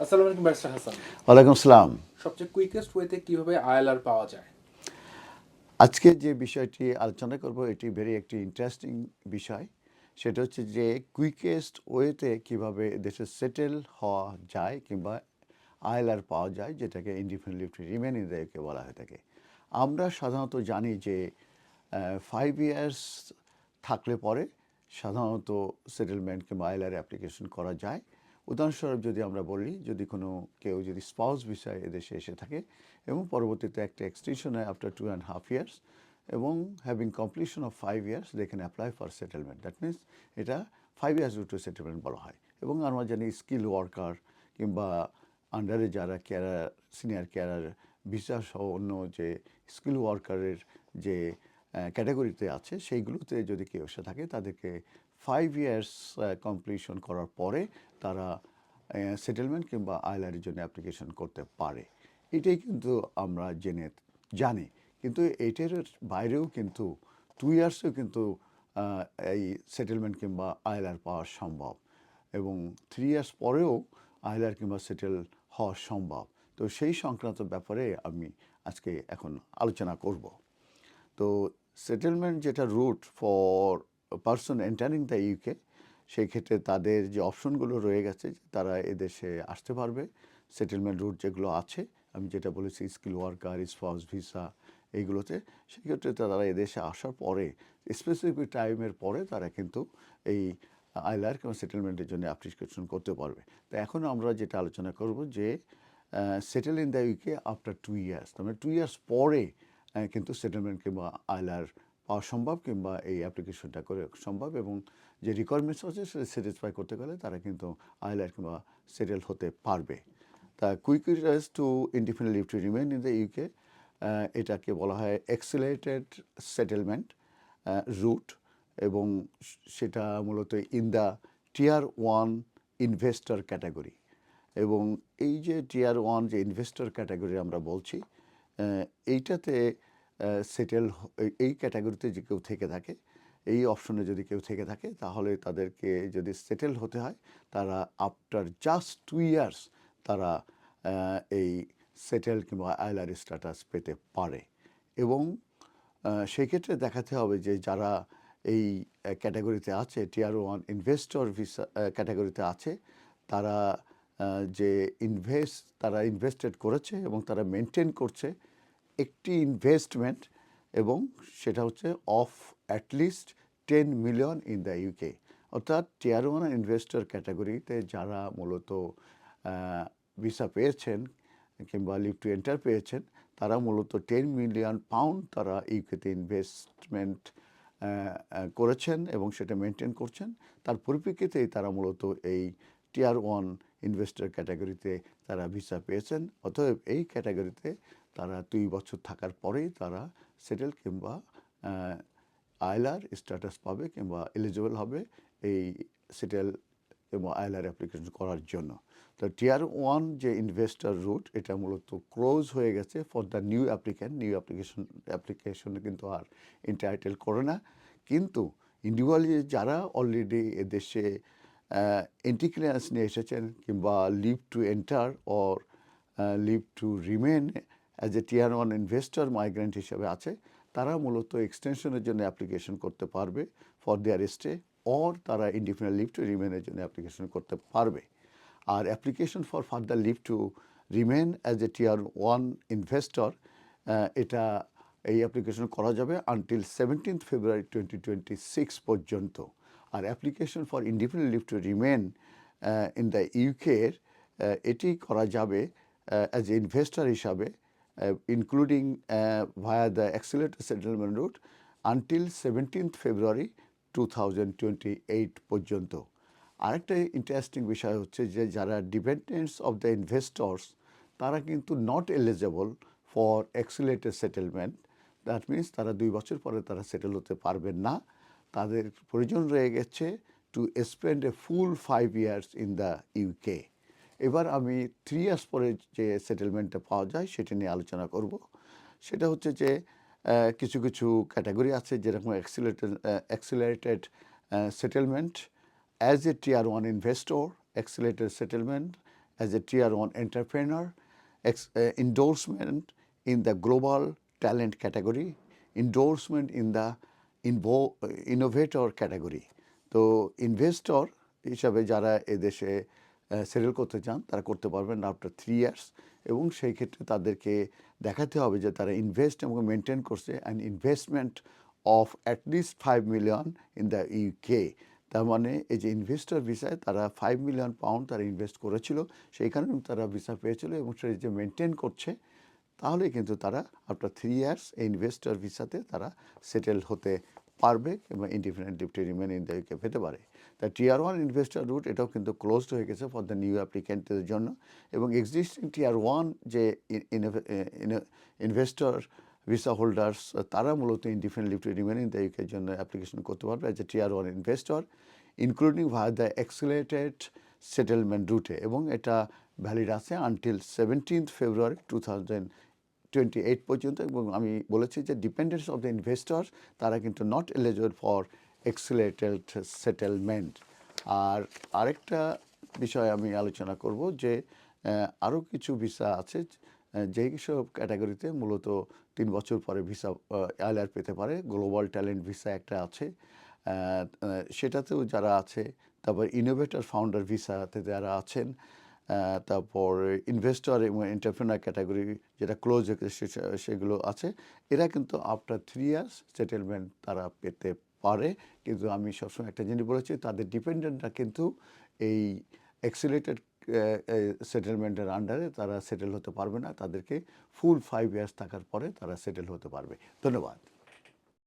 আসসালামু আলাইকুম ব্যারিস্টার হাসান। ওয়ালাইকুম আসসালাম সবচেয়ে কুইকেস্ট ওয়েতে কীভাবে আইএলআর পাওয়া যায়? আজকে যে বিষয়টি আলোচনা করব এটি ভেরি একটি ইন্টারেস্টিং বিষয়। সেটা হচ্ছে যে কুইকেস্ট ওয়েতে কীভাবে দেশে সেটেল হওয়া যায় কিংবা আইএলআর পাওয়া যায় যেটাকে ইন্ডিপেন্ডেন্ট রিমেন ইন দ্য বলা হয়ে থাকে। আমরা সাধারণত জানি যে ফাইভ ইয়ার্স থাকলে পরে সাধারণত সেটেলমেন্ট কিংবা আইএলআর অ্যাপ্লিকেশন করা যায়। উদাহরণস্বরূপ যদি আমরা বলি, যদি কোনো কেউ যদি স্পাউস বিষয়ে এদেশে এসে থাকে এবং পরবর্তীতে একটা এক্সটেনশন হয় after two and half years এবং having completion of five years they can apply for settlement that means এটা ফাইভ ইয়ার্স টু সেটেলমেন্ট বলা হয়। এবং আমরা জানি স্কিল ওয়ার্কার কিংবা আন্ডারে যারা কেয়ারার সিনিয়র কেয়ারার ভিসা সহ অন্য যে স্কিল ওয়ার্কারের যে ক্যাটাগরিতে আছে, সেইগুলোতে যদি কেউ এসে থাকে, তাদেরকে ফাইভ ইয়ার্স কমপ্লিশন করার পরে তারা সেটেলমেন্ট কিংবা আইলারের জন্য অ্যাপ্লিকেশন করতে পারে। এটাই কিন্তু আমরা জেনে জানি। কিন্তু এটার বাইরেও কিন্তু টু ইয়ার্সেও কিন্তু এই সেটেলমেন্ট কিংবা আইলার পাওয়া সম্ভব। এবং থ্রি ইয়ার্স পরেও আইলার কিংবা সেটেল হওয়া সম্ভব। তো সেই সংক্রান্ত ব্যাপারে আমি আজকে এখন আলোচনা করব। তো সেটেলমেন্ট যেটা route for person entering the UK সেই ক্ষেত্রে তাদের যে অপশনগুলো রয়ে গেছে তারা এদেশে আসতে পারবে সেটেলমেন্ট রুট যেগুলো আছে, আমি যেটা বলেছি স্কিল ওয়ার্কার স্পাউস ভিসা এইগুলোতে সেক্ষেত্রে তারা এদেশে আসার পরে স্পেসিফিক টাইমের পরে তারা কিন্তু এই আইলার কিংবা সেটেলমেন্টের জন্য অ্যাপ্লিকেশন করতে পারবে। তো এখন আমরা যেটা আলোচনা করব যে settle in the UK after two years তার মানে টু ইয়ার্স পরে কিন্তু সেটেলমেন্ট কিংবা আইলার পাওয়া সম্ভব কিংবা এই অ্যাপ্লিকেশনটা করে সম্ভব এবং যে রিকোয়ারমেন্টস আছে সেটা স্যাটিসফাই করতে গেলে তারা কিন্তু আইলার কিংবা সেটেল হতে পারবে। তা quick routes to independent leave to remain in the UK এটাকে বলা হয় এক্সিলেটেড সেটেলমেন্ট রুট এবং সেটা মূলত in the tier one investor category এবং এই যে টিয়ার ওয়ান যে ইনভেস্টর ক্যাটাগরি আমরা বলছি এইটাতে সেটেল এই ক্যাটাগরিতে যে কেউ থেকে থাকে, এই অপশনে যদি কেউ থেকে থাকে, তাহলে তাদেরকে যদি সেটেল হতে হয়, তারা আফটার জাস্ট টু ইয়ার্স তারা এই সেটেল কিংবা আইলার স্ট্যাটাস পেতে পারে। এবং সেই ক্ষেত্রে দেখাতে হবে যে যারা এই ক্যাটাগরিতে আছে টিয়ার ওয়ান ইনভেস্টর ভিসা ক্যাটাগরিতে আছে, তারা যে ইনভেস্ট তারা ইনভেস্টেড করেছে এবং তারা মেনটেন করছে একটি ইনভেস্টমেন্ট এবং সেটা হচ্ছে of at least ten million in the UK অর্থাৎ টিয়ার ওয়ান ইনভেস্টর ক্যাটাগরিতে যারা মূলত ভিসা পেয়েছেন কিংবা লিভ টু এন্টার পেয়েছেন, তারা মূলত টেন মিলিয়ন পাউন্ড তারা ইউকেতে ইনভেস্টমেন্ট করেছেন এবং সেটা মেনটেন করছেন। তার পরিপ্রেক্ষিতেই তারা মূলত এই টিয়ার ওয়ান ইনভেস্টর ক্যাটাগরিতে তারা ভিসা পেয়েছেন, অতএব এই ক্যাটাগরিতে তারা দুই বছর থাকার পরেই তারা সেটেল কিংবা আইলার স্ট্যাটাস পাবে কিংবা এলিজিবল হবে এই সেটেল এবং আইলার অ্যাপ্লিকেশন করার জন্য। তো টিয়ার ওয়ান যে ইনভেস্টর রুট এটা মূলত ক্লোজ হয়ে গেছে for the new applicant new application অ্যাপ্লিকেশনে কিন্তু আর ইন্টাইটেল করে না। কিন্তু ইন্ডিভিজুয়ালি যারা অলরেডি এদেশে এন্টি ক্লিয়ারেন্স নিয়ে এসেছেন কিংবা leave to enter or leave to remain as a tier one investor migrant হিসেবে আছে, তারা মূলত এক্সটেনশনের জন্য অ্যাপ্লিকেশন করতে পারবে ফর দেয়ার স্টে অর তারা ইন্ডিপেন্ডেন্ট লিভ টু রিমেনের জন্য অ্যাপ্লিকেশন করতে পারবে। আর application for further leave to remain as a tier one investor এটা এই অ্যাপ্লিকেশন করা যাবে until seventeenth February twenty twenty six পর্যন্ত। আর application for independent leave to remain in the ইউকের এটি করা যাবে অ্যাজ এ ইনভেস্টর হিসাবে including via the accelerated settlement route until seventeenth February two thousand twenty eight পর্যন্ত। আরেকটা ইন্টারেস্টিং বিষয় হচ্ছে যে, যারা ডিপেন্ডেন্টস অফ দ্য ইনভেস্টর্স তারা কিন্তু not eligible for accelerated settlement that means তারা দুই বছর পরে তারা সেটেল হতে পারবেন না। তাদের প্রয়োজন রয়ে গেছে to spend a full five years in the UK এবার আমি থ্রি ইয়ার্স পরে যে সেটেলমেন্টটা পাওয়া যায় সেটা নিয়ে আলোচনা করব। সেটা হচ্ছে যে কিছু কিছু ক্যাটাগরি আছে যেরকম accelerated accelerated settlement as a tier one investor accelerated settlement as a entrepreneur, ex- uh, endorsement in the global talent category, endorsement in the uh, innovator category. তো ইনভেস্টর হিসাবে যারা এদেশে সেটেল করতে চান তারা করতে পারবেন আফটার থ্রি ইয়ার্স এবং সেই ক্ষেত্রে তাদেরকে দেখাতে হবে যে তারা ইনভেস্ট এবং মেনটেন করছে and investment of at least five million in the UK তার মানে এই যে ইনভেস্টর ভিসায় তারা ফাইভ মিলিয়ন পাউন্ড তারা ইনভেস্ট করেছিল সেই কারণে তারা ভিসা পেয়েছিল এবং সেটা যে মেনটেন করছে তাহলে কিন্তু তারা আফটার থ্রি ইয়ার্স এই ইনভেস্টর ভিসাতে তারা সেটেল হতে পারবে এবং independent leave to remain in the UK পেতে পারে। তা টিয়ার ওয়ান ইনভেস্টর রুট এটাও কিন্তু ক্লোজড হয়ে গেছে ফর দ্য নিউ অ্যাপ্লিক্যান্টদের জন্য এবং এক্সিস্টিং টিয়ার ওয়ান যে ইনভেস্টর ভিসা হোল্ডার্স তারা মূলত independent leave to remain in the ইউকের জন্য অ্যাপ্লিকেশন করতে পারবে as a tier one investor including via the accelerated settlement রুটে এবং এটা ভ্যালিড আছে until seventeenth February two thousand twenty eight পর্যন্ত এবং আমি বলেছি যে ডিপেন্ডেন্স অফ দ্য ইনভেস্টর তারা কিন্তু not eligible for accelerated settlement আর আরেকটা বিষয় আমি আলোচনা করব যে আরও কিছু ভিসা আছে যেই সব ক্যাটাগরিতে মূলত তিন বছর পরে ভিসা আইলার পেতে পারে গ্লোবাল ট্যালেন্ট ভিসা একটা আছে সেটাতেও যারা আছে, তারপর ইনোভেটর ফাউন্ডার ভিসাতে যারা আছেন তারপর ইনভেস্টর এবং এন্টারপ্রেনার ক্যাটাগরি যেটা ক্লোজ সেগুলো আছে। এরা কিন্তু আফটার থ্রি ইয়ার্স সেটেলমেন্ট তারা পেতে পারে। কিন্তু আমি সবসময় একটা জিনিস বলেছি, তাদের ডিপেন্ডেন্টরা কিন্তু এই এক্সিলেটেড সেটেলমেন্টের আন্ডারে তারা সেটেল হতে পারবে না। তাদেরকে ফুল ফাইভ ইয়ার্স থাকার পরে তারা সেটেল হতে পারবে। ধন্যবাদ।